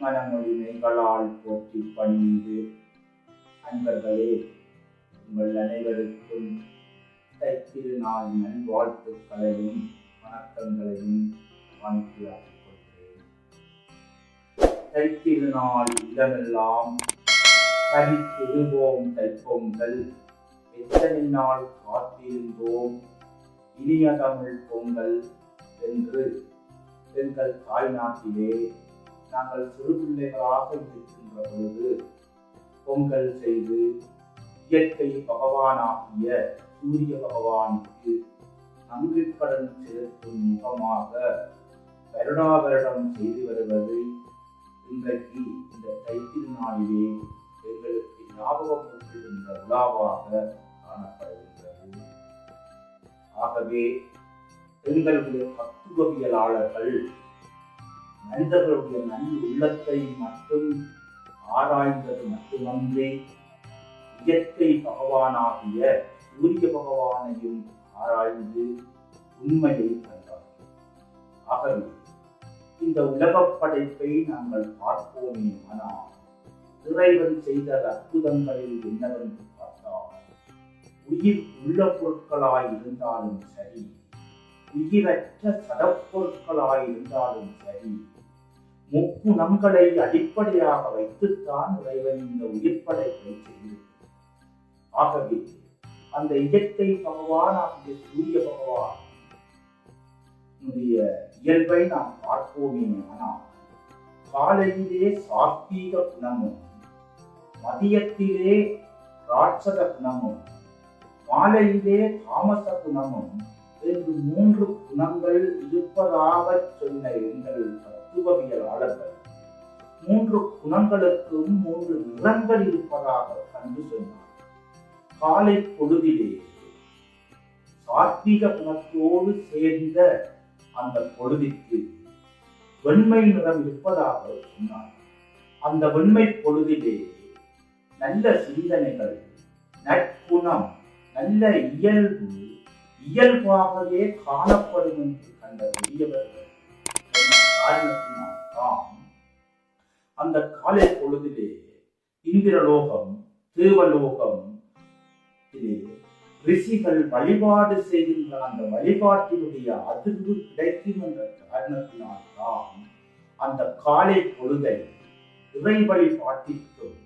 மனமொழிமைகளால் போற்றி பணிந்து அன்பர்களே உங்கள் அனைவருக்கும் திருநாள் நல்வாழ்த்துக்களையும் வணக்கங்களையும் வாங்கியாக்கிக் கொள்கிறேன். தைத்திருநாள் இடமெல்லாம் தனித்திருவோம் தைப்பொங்கல். எத்தனை நாள் காத்திருந்தோம் இனிய தமிழ் பொங்கல் என்று எங்கள் தாய்நாட்டிலே நாங்கள் சிறு பிள்ளைகளாக இருக்கின்ற பொழுது பொங்கல் செய்து இயற்கை பகவானாகிய சூரிய பகவானுக்கு நன்றிக்கடன் செலுத்தும் முகமாக வருடா வருடம் செய்து வருவது இன்றைக்கு இந்த தைத்திருநாளிலே எங்களுக்கு ஞாபகப்படுத்துகின்ற விழாவாக காணப்படுகின்றது. ஆகவே எங்களுடைய தத்துவவியலாளர்கள் மனிதர்களுடைய நல் உள்ளத்தை மட்டும் ஆராய்ந்தது மட்டுமன்றி இயற்கை பகவானாகிய சூரிய பகவானையும் ஆராய்ந்து உண்மையை கண்டார் ஆகவே இந்த உலகப் படைப்பை நாங்கள் பார்ப்போமே ஆனால் இறைவன் செய்த அற்புதங்களில் என்னவென்று பார்த்தால் உயிர் உள்ள பொருட்களாய் இருந்தாலும் சரி உயிரற்ற சடப்பொருட்களாய் இருந்தாலும் சரி முக்குணங்களை அடிப்படையாக வைத்துத்தான் இறைவன் இந்த உயிர் படைப்பை ஆகவே அந்த இயற்கை பகவானாகிய சூரிய பகவான் இயல்பை நாம் பார்ப்போமே ஆனால் காலையிலே சாத்வீக குணமும் மதியத்திலே ராட்சத குணமும் மாலையிலே தாமச குணமும் என்று மூன்று குணங்கள் இருப்பதாக சொன்ன எங்கள் தத்துவவியலாளர்கள் மூன்று குணங்களுக்கும் மூன்று நிறங்கள் இருப்பதாக கண்டு சொன்னார். காலை பொழுதிலே சாத்வீக குணத்தோடு சேர்ந்த அந்த பொழுதிற்கு வெண்மை நிறம் இருப்பதாக சொன்னார். அந்த வெண்மை பொழுதிலே நல்ல சிந்தனைகள் நற்குணம் நல்ல இயல்பு இயல்பாகவே காணப்படும் என்று கண்ட பெரியவர்கள். காரணத்தினால் காரணத்தினால்தான் அந்த காலை பொழுதிலே இந்திரலோகம் தேவலோகம் ரிஷிகள் வழிபாடு செய்கின்ற அந்த வழிபாட்டினுடைய அதிர்வு கிடைக்கும் என்ற காரணத்தினால்தான் அந்த காலை பொழுதை இறை வழிபாட்டிற்கும்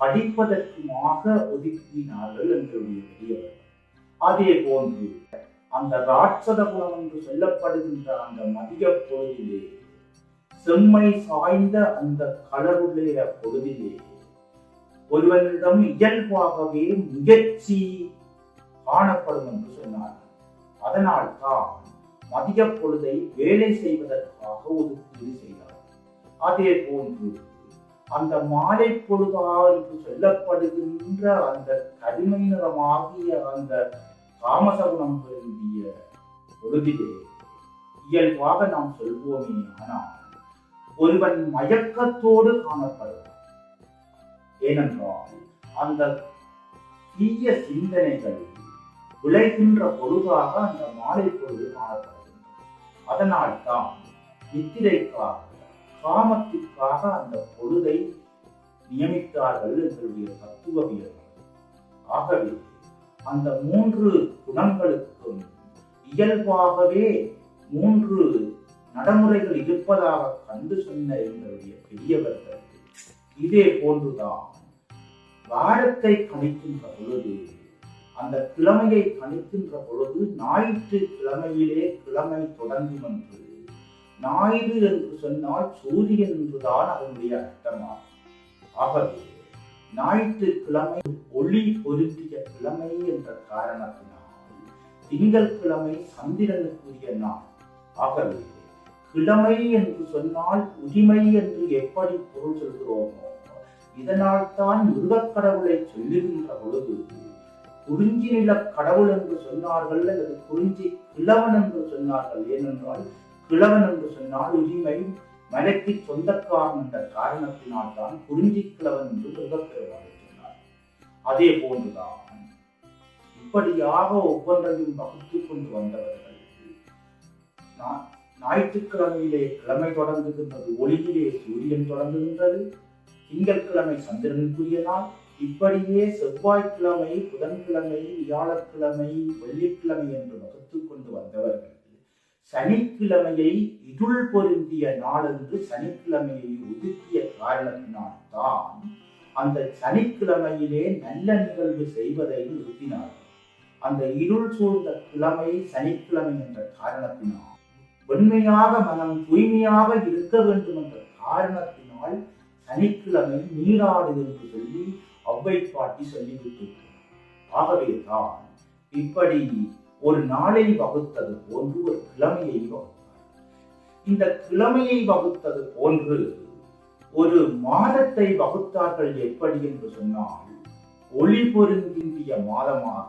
படிப்பதற்குமாக ஒதுக்கினார்கள் எங்களுடைய பெரியவர். அதே போன்று அந்த ராட்சத குலம் என்று சொல்லப்படுகின்ற அந்த மதிய பொழுதிலே செம்மை சாய்ந்த அந்த கடவுளுடைய பொழுதிலே ஒருவனிடம் இயல்பாகவே முயற்சி காணப்படும் என்று சொன்னார். அதனால் தான் மதிய பொழுதை வேலை செய்வதற்காக ஒதுக்கீடு செய்தார். அதே போன்று அந்த மாலை பொழுதா என்று சொல்லப்படுகின்ற அந்த கடுமை நிறமாகிய அந்த தாமசகுணம் பொருந்திய பொழுதிலே இயல்பாக நாம் சொல்வோமே ஆனால் ஒருவன் மயக்கத்தோடு காணப்படுவான் ஏனென்றால் அந்த தீய சிந்தனைகள் விளைகின்ற பொழுதாக அந்த மாலை பொழுது காணப்படுகின்றது அதனால் தான் நித்திரைக்காக காமத்திற்காக அந்த பொழுதை நியமித்தார்கள் எங்களுடைய தத்துவவியர்கள் ஆகவே அந்த மூன்று குணங்களுக்கும் இயல்பாகவே மூன்று நடைமுறைகள் இருப்பதாக கண்டு சொன்ன எங்களுடைய பெரியவர்கள் இதே போன்றுதான் வாரத்தை கணிக்கின்ற பொழுது அந்த கிழமையை கணிக்கின்ற பொழுது ஞாயிற்று கிழமையிலே கிழமை தொடங்கும் என்று ஞாயிறு என்று சொன்னால் சூரியன் என்றுதான் அதனுடைய அர்த்தமாகும். ஆகவே ஞாயிற்றுக்கிழமை ஒளி பொருத்திய கிழமை என்ற காரணத்தினால் திங்கள் கிழமை சந்திரனுக்குரிய நாள். ஆகவே கிழமை என்று சொன்னால் உரிமை என்று எப்படி பொருள் சொல்கிறோமோ இதனால் தான் முருகக்கடவுளை சொல்லுகின்ற பொழுது குறிஞ்சி நில கடவுள் என்று சொன்னார்கள் அல்லது குறிஞ்சி கிழவன் என்று சொன்னார்கள். ஏனென்றால் கிழவன் என்று சொன்னால் உரிமை மலைக்கு சொந்தக்காரன் என்ற காரணத்தினால் தான் குறிஞ்சி கிழவன் என்று முருகப்பெருமானை சொன்னார். அதே போன்றுதான் இப்படியாக ஒவ்வொன்றையும் வகுத்துக் கொண்டு வந்தவர்கள். நான் ஞாயிற்றுக்கிழமையிலே கிழமை தொடங்குகின்றது ஒளியிலே சூரியன் தொடங்குகின்றது. திங்கட்கிழமை சந்திரனுக்குரிய நாள். இப்படியே செவ்வாய்க்கிழமை புதன்கிழமை வியாழக்கிழமை வெள்ளிக்கிழமை என்று வகுத்து கொண்டு வந்தவர்கள் சனிக்கிழமையை இருள் பொருந்திய நாள் என்று சனிக்கிழமையை ஒதுக்கிய காரணத்தினால் தான் அந்த சனிக்கிழமையிலே நல்ல நிகழ்வு செய்வதை நிறுத்தினார்கள். அந்த இருள் சூழ்ந்த கிழமை சனிக்கிழமை என்ற காரணத்தினால் வெண்மையாக மனம் தூய்மையாக இருக்க வேண்டும் என்ற காரணத்தினால் சனிக்கிழமை நீராடு என்று சொல்லி அவ்வை பாட்டி சொல்லிவிட்டு ஆகவே தான் இப்படி ஒரு நாளை வகுத்தது போன்று ஒரு கிழமையை வகுத்தார். இந்த கிழமையை வகுத்தது போன்று ஒரு மாதத்தை வகுத்தார்கள் எப்படி என்று சொன்னால் ஒளி பொருந்திய மாதமாக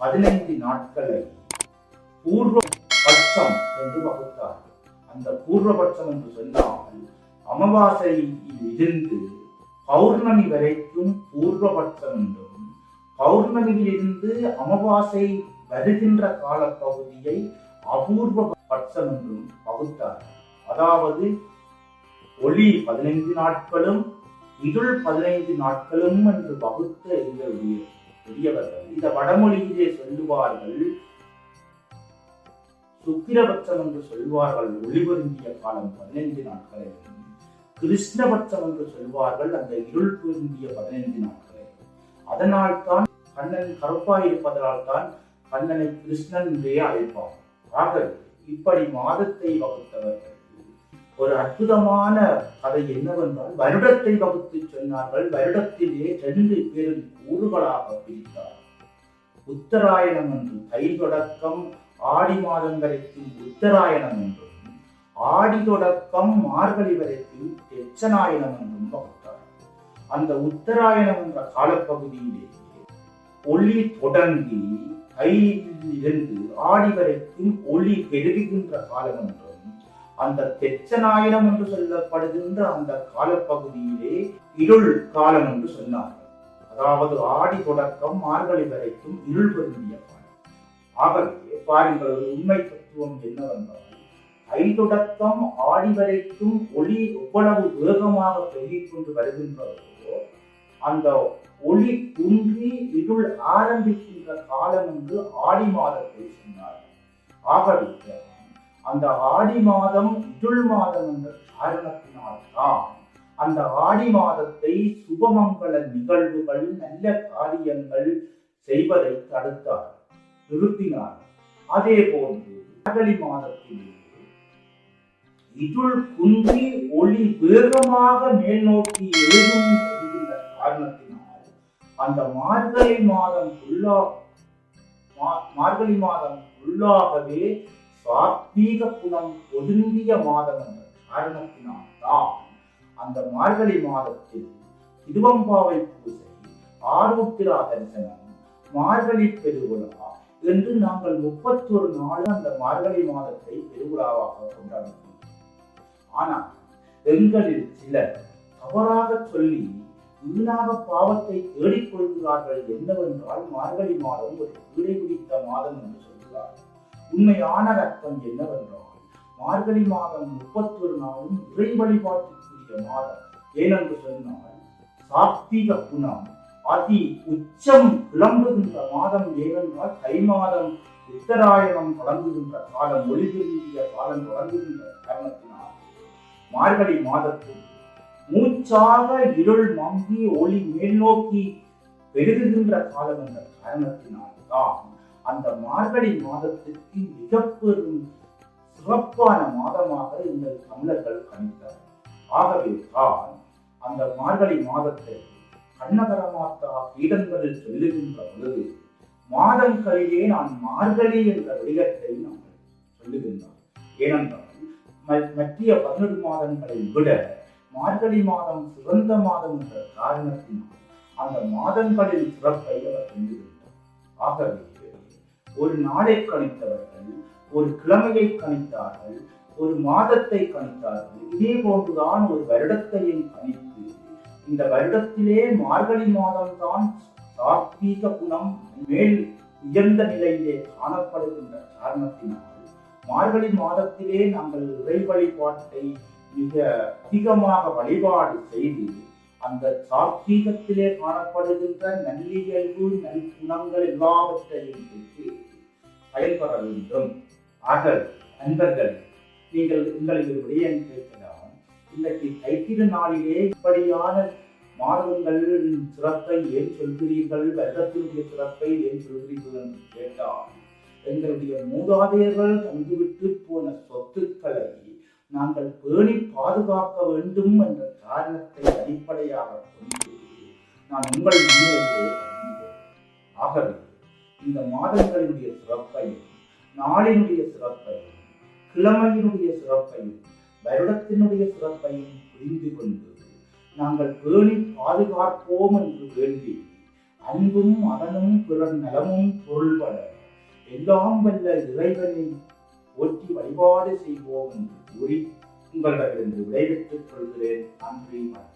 பதினைந்து நாட்களை பூர்வ பட்சம் என்று வகுத்தார்கள். அந்த பூர்வபட்சம் என்று சொன்னால் அமாவாசையில் இருந்து பௌர்ணமி வரைக்கும் பூர்வபட்சம் என்றும் பௌர்ணமியிலிருந்து அமாவாசை வருகின்ற கால பகுதியை அபூர்வ பட்சம் என்றும் வகுத்தார்கள். அதாவது ஒளி பதினைந்து நாட்களும் இருள் பதினைந்து நாட்களும் என்று வகுத்த எங்களுடைய பெரியவர்கள் இந்த வடமொழியிலே சொல்லுவார்கள் சுக்கிரபட்சம் என்று சொல்வார்கள் ஒளிபொருந்திய காலம் பதினைந்து நாட்களை. கிருஷ்ணபட்சம் என்று சொல்வார்கள் அந்த இருள் பொருந்திய பதினைந்து நாட்களை. அதனால் தான் கண்ணன் கருப்பாய் இருப்பதனால் தான் கண்ணனை கிருஷ்ணன் என்றே அழைப்பார். ஆகவே இப்படி மாதத்தை வகுத்தவர்கள் ஒரு அற்புதமான கதை என்னவென்றால் வருடத்தை வகுத்து சொன்னார்கள் வருடத்திலே ரெண்டு பேரும் கூறுகளாக பிரித்தார். உத்தராயணம் என்று தை தொடக்கம் ஆடி மாதம் உத்தராயணம் என்றும் ஆடி தொடக்கம் மார்கழி வரைக்கும் தெச்சனாயணம் என்றும் வகுத்தார் அந்த உத்தராயணம் என்ற காலப்பகுதியிலே ஒளி தொடங்கி தையிலிருந்து ஆடி வரைக்கும் ஒளி பெருகுகின்ற காலம் என்றும் அந்த தெச்சநாயனம் என்று சொல்லப்படுகின்ற அந்த காலப்பகுதியிலே இருள் காலம் என்று சொன்னார்கள். அதாவது ஆடி தொடக்கம் மார்கழி வரைக்கும் இருள் பொருந்திய ஆகவே பாருங்கள் ஒரு உண்மை தத்துவம் என்னவென்றால் ஐ தொடக்கம் ஆடி வரைக்கும் ஒளி எவ்வளவு வேகமாக பெருகிக் கொண்டு வருகின்றதோ அந்த ஒளி குன்றி இருள் ஆரம்பிக்கின்ற காலம் என்று ஆடி மாதத்தை சொன்னார் ஆகவே அந்த ஆடி மாதம் இருள் மாதம் என்ற காரணத்தினால்தான் அந்த ஆடி மாதத்தை சுபமங்கல நிகழ்வுகள் நல்ல காரியங்கள் செய்வதை தடுத்தார். நிறுத்தினார். அதே போன்று மார்கழி மாதத்தில் இருள் குன்றி ஒளி வேகமாக மேல் நோக்கி எழுதும் என்கின்ற காரணத்தினால் அந்த மார்கழி மாதம் உள்ளா மார்கழி மாதம் உள்ளாகவே சாத்வீக குணம் ஒதுங்கிய மாதம் என்ற காரணத்தினால் தான் அந்த மார்கழி மாதத்தில் திருவம்பாவை பூசை ஆர்வத்திரா தரிசனம் மார்கழி பெருவிழா என்று நாங்கள் முப்பத்தொரு நாள் அந்த மார்கழி மாதத்தை பெருவிழாவாக கொண்டாடுகிறோம். ஆனால் எங்களில் சிலர் தவறாக சொல்லி வீணாக பாவத்தை தேடிக்கொள்கிறார்கள் என்னவென்றால் மார்கழி மாதம் ஒரு பீடை பிடித்த மாதம் என்று சொல்கிறார். உண்மையான அர்த்தம் என்னவென்றால் மார்கழி மாதம் முப்பத்தொரு நாளும் இறை வழிபாட்டுக்குரிய மாதம். ஏனென்று சொன்னால் சாத்விக குணம் அதி உச்சம் கிளம்புகின்ற மாதம் ஏனென்றால் தை மாதம் உத்தராயணம் தொடங்குகின்ற காலம் ஒளிபெருங்கிய காலம் தொடங்குகின்ற காரணத்தினால் மார்கழி மாதத்தில் மூச்சாக இருள் மங்கி ஒளி மேல் நோக்கி பெருகுகின்ற காலம் என்ற காரணத்தினால் தான் அந்த மார்கழி மாதத்திற்கு மிக பெரும் சிறப்பான மாதமாக இந்த தமிழர்கள் கணித்தார் ஆகவே தான் அந்த மார்கழி மாதத்தை கண்ணகரமாத்தா பீடங்களில் சொல்லுகின்ற பொழுது மாதங்களிலே நான் மார்கழி என்ற விடயத்தை நான் சொல்லுகின்றார் ஏனென்றால் மத்திய மற்ற மாதங்களை விட மார்கழி மாதம் சிறந்த மாதம் என்ற காரணத்தினால் அந்த மாதங்களின் சிறப்பை அவர் சொல்லுகின்றார் ஆகவே ஒரு நாளை கணித்தவர்கள் ஒரு கிழமையை கணித்தார்கள் ஒரு மாதத்தை கணித்தார்கள் இதே போன்றுதான் ஒரு வருடத்தையும் கணித்து இந்த வருடத்திலே மார்கழி மாதம்தான் சாத்வீக குணம் மேல் உயர்ந்த நிலையிலே காணப்படுகின்ற காரணத்தினால் மார்கழி மாதத்திலே நாங்கள் இறை வழிபாட்டை மிக அதிகமாக வழிபாடு செய்து அந்த சாத்வீகத்திலே காணப்படுகின்ற நல்லியல்பு நற்குணங்கள் எல்லாவற்றையும் பெற்று பயன்பெற வேண்டும். ஆக நண்பர்கள் நீங்கள் உங்களின் விடயம் கேட்க இன்றைக்கு தைத்திரு நாளிலே இப்படியான மாதங்களின் சிறப்பை ஏன் சொல்கிறீர்கள்? வெள்ளத்தினுடைய சிறப்பை ஏன் சொல்கிறீர்கள் என்று கேட்டால் எங்களுடைய மூதாதையர்கள் தந்துவிட்டு போன சொத்துக்களை நாங்கள் பேணி பாதுகாக்க வேண்டும் என்ற காரணத்தை அடிப்படையாக கொண்டு நான் உங்கள் முன்னிலையிலே ஆகவே இந்த மாதங்களினுடைய சிறப்பையும் நாளினுடைய சிறப்பையும் கிழமையினுடைய சிறப்பையும் வருடத்தினுடைய சிறப்பையும் புரிந்து கொண்டு நாங்கள் பேணி பாதுகாப்போம் என்று வேண்டி அன்பும் மகனும் பிறர் நலமும் பொருள்பட எல்லாம் வல்ல இறைவனை போற்றி வழிபாடு செய்வோம் என்று கூறி உங்களிடமிருந்து விடைபெற்றுக் கொள்கிறேன். நன்றி வணக்கம்.